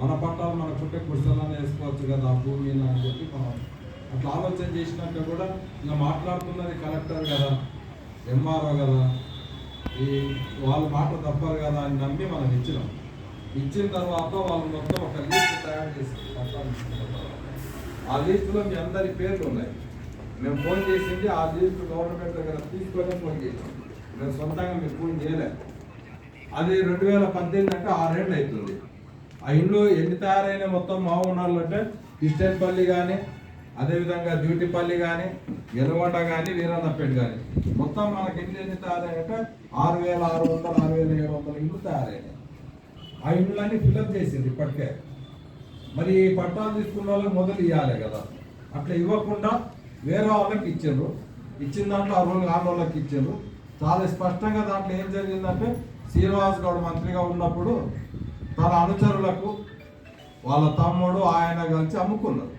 మన పట్టాలు మన చుట్టే కుర్చీలను వేసుకోవచ్చు కదా ఆ భూమి అని చెప్పి మనం అట్లా ఆలోచన చేసినాక కూడా ఇంకా మాట్లాడుతున్నది కలెక్టర్ కదా ఎంఆర్ఓ కదా ఈ వాళ్ళ మాట తప్పరు కదా అని నమ్మి మనం ఇచ్చినాం. ఇచ్చిన తర్వాత వాళ్ళు మొత్తం ఒక లిస్ట్ తయారు చేసి ఆ లిస్టులో మీ అందరి పేర్లు ఉన్నాయి. మేము ఫోన్ చేసింది ఆ లిస్ట్ గవర్నమెంట్ దగ్గర తీసుకొని ఫోన్ చేసాం మేము సొంతంగా మీకు ఫోన్ చేయలేదు అది రెండు వేల పద్దెనిమిది అంటే ఆరేళ్ళు అవుతుంది. ఆ ఇండ్లు ఎన్ని తయారైన మొత్తం మా ఉన్నాళ్ళు అంటే కిస్టన్పల్లి కానీ అదేవిధంగా డ్యూటీపల్లి కానీ ఎలగొండ కానీ వీరన్నపేట కానీ మొత్తం మనకి ఎన్ని ఎన్ని తయారైనట్టే ఆరు వేల ఆరు వందల ఆరు వేల ఏడు వందల ఇండ్లు తయారైనాయి. ఆ ఇండ్లన్నీ ఫిల్అప్ చేసింది ఇప్పటికే. మరి ఈ పట్టాలు తీసుకున్న వాళ్ళకి మొదలు ఇవ్వాలి కదా. అట్లా ఇవ్వకుండా వేరే వాళ్ళకి ఇచ్చిండ్రు. ఇచ్చిన దాంట్లో ఆ రోజు ఆరు వాళ్ళకి ఇచ్చిండ్రు. చాలా స్పష్టంగా దాంట్లో ఏం జరిగిందంటే శ్రీనివాస్ గౌడ్ మంత్రిగా ఉన్నప్పుడు తన అనుచరులకు వాళ్ళ తమ్ముడు ఆయన కలిసి అమ్ముకున్నారు.